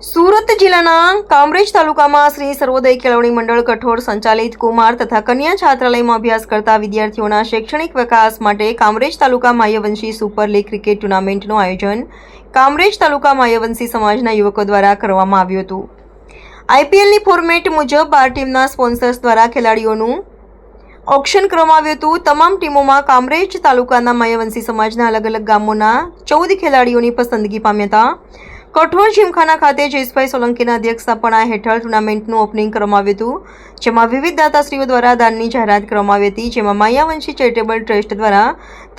જિલ્લાના કામરેજ તાલુકામાં શ્રી સર્વોદય કેળવણી મંડળ કઠોર સંચાલિત કુમાર તથા કન્યા છાત્રાલયમાં અભ્યાસ કરતા વિદ્યાર્થીઓના શૈક્ષણિક વિકાસ માટે Kamrej taluka Mayavanshi super league cricket ટુર્નામેન્ટનું આયોજન કામરેજ તાલુકા માયવંશી સમાજના યુવકો દ્વારા કરવામાં આવ્યું હતું. આઈપીએલની ફોર્મેટ મુજબ બાર ટીમના સ્પોન્સર્સ દ્વારા ખેલાડીઓનું ઓક્શન કરવામાં આવ્યું હતું. તમામ ટીમોમાં કામરેજ તાલુકાના માયવંશી સમાજના અલગ અલગ ગામોના ચૌદ ખેલાડીઓની પસંદગી પામ્યા હતા. કઠોળ જીમખાના ખાતે જયેશભાઈ સોલંકીના અધ્યક્ષસ્થાપના હેઠળ ટુર્નામેન્ટનું ઓપનિંગ કરવામાં આવ્યું હતું, જેમાં વિવિધ દાતાશ્રીઓ દ્વારા દાનની જાહેરાત કરવામાં આવી હતી, જેમાં માયાવંશી ચેરિટેબલ ટ્રસ્ટ દ્વારા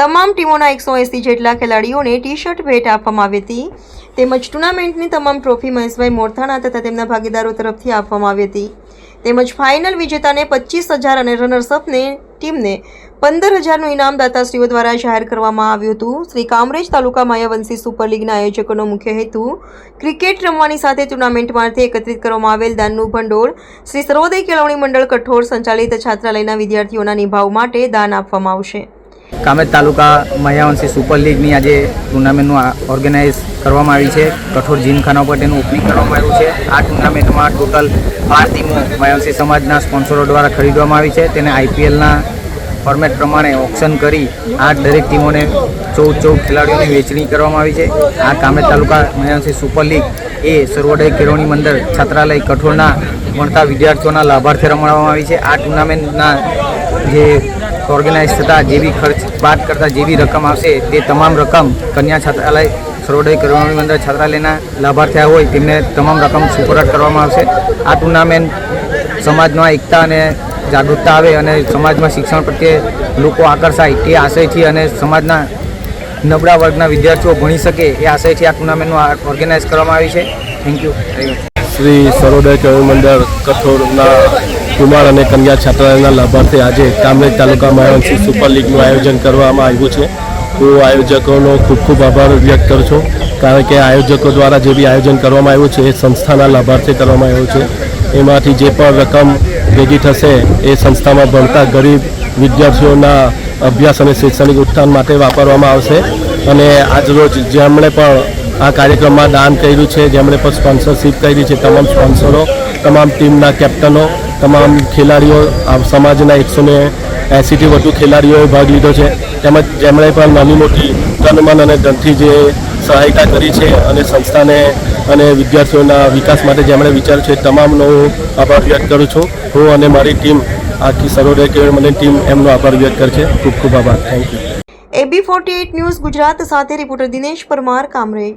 તમામ ટીમોના એકસો એંસી જેટલા ખેલાડીઓને ટી શર્ટ ભેટ આપવામાં આવી હતી, તેમજ ટુર્નામેન્ટની તમામ ટ્રોફી મહેશભાઈ મોરથાણા તથા તેમના ભાગીદારો તરફથી આપવામાં આવી હતી, તેમજ ફાઇનલ વિજેતાને પચીસ હજાર અને રનર્સઅપને ટીમને પંદર હજારનું ઇનામ દાતાશ્રીઓ દ્વારા જાહેર કરવામાં આવ્યું હતું. શ્રી કામરેજ તાલુકા માયાવંશી સુપર લીગના આયોજકોનો મુખ્ય હેતુ ક્રિકેટ રમવાની સાથે ટુર્નામેન્ટમાંથી એકત્રિત કરવામાં આવેલ દાનનું ભંડોળ. શ્રી સર્વોદય કેળવણી મંડળ કઠોળ સંચાલિત છાત્રાલયના વિદ્યાર્થીઓના નિભાવ માટે દાન આપવામાં આવશે. કામેજ તાલુકા મહિયાવંશી સુપર લીગની આજે ટુર્નામેન્ટનું ઓર્ગેનાઇઝ કરવામાં આવી છે. કઠોર જીમખાના પર તેનું ઓપનિંગ કરવામાં આવ્યું છે. આ ટુર્નામેન્ટમાં ટોટલ બાર ટીમો મહિયાવંશી સમાજના સ્પોન્સરો દ્વારા ખરીદવામાં આવી છે. તેને આઈપીએલના ફોર્મેટ પ્રમાણે ઓપ્શન કરી આ દરેક ટીમોને ચૌદ ચૌદ ખેલાડીઓની વેચણી કરવામાં આવી છે. આ કામેજ તાલુકા મહિયાવંશી સુપર લીગ એ સર્વોદય કેળવણી મંડળ છાત્રાલય કઠોળના ભણતા વિદ્યાર્થીઓના લાભાર્થે રમાડવામાં આવી છે. આ ટુર્નામેન્ટના જે ઓર્ગેનાઇઝ થતાં જેવી ખર્ચ બાદ કરતાં જેવી રકમ આવશે, તે તમામ રકમ કન્યા છાત્રાલય, સર્વોદય કરવાની અંદર છાત્રાલયના લાભાર્થીઓ હોય તેમને તમામ રકમ સુપરત કરવામાં આવશે. આ ટુર્નામેન્ટ સમાજમાં એકતા અને જાગૃતતા આવે અને સમાજમાં શિક્ષણ પ્રત્યે લોકો આકર્ષાય તે આશયથી અને સમાજના નબળા વર્ગના વિદ્યાર્થીઓ ભણી શકે એ આશયથી આ ટુર્નામેન્ટનું ઓર્ગેનાઇઝ કરવામાં આવી છે. થેન્ક યુ શ્રી સરોદય કેળવણી મંડળ કઠોળના કુમાર અને કન્યા છાત્રાલયના લાભાર્થે આજે કામરેજ તાલુકામાં આયોજન સુપર લીગનું આયોજન કરવામાં આવ્યું છે. હું આયોજકોનો ખૂબ ખૂબ આભાર વ્યક્ત કરું છું. કારણ કે આયોજકો દ્વારા જે બી આયોજન કરવામાં આવ્યું છે, એ સંસ્થાના લાભાર્થે કરવામાં આવ્યું છે. એમાંથી જે પણ રકમ ભેગી થશે એ સંસ્થામાં ભણતા ગરીબ વિદ્યાર્થીઓના અભ્યાસ અને શૈક્ષણિક ઉત્થાન માટે વાપરવામાં આવશે. અને આજરોજ જેમણે પણ આ કાર્યક્રમમાં દાન કર્યું છે, જેમણે પણ સ્પોન્સરશિપ કરી છે, તમામ સ્પોન્સરો તમામ ટીમના કેપ્ટનો તમામ ખેલાડીઓ સમાજના એકસો ને એંસીથી વધુ ખેલાડીઓએ ભાગ લીધો છે. તેમજ જેમણે પણ નાની મોટી તનમન અને ધનથી જે સહાયતા કરી છે અને સંસ્થાને અને વિદ્યાર્થીઓના વિકાસ માટે જેમણે વિચાર્યું છે તમામનો હું આભાર વ્યક્ત કરું છું. હું અને મારી ટીમ આખી સરોદય મને ટીમ એમનો આભાર વ્યક્ત કરે છે. ખૂબ ખૂબ આભાર. Thank you AB forty news Gujarat સાથે, રિપોર્ટર દિનેશ પરમાર, કામરેજ.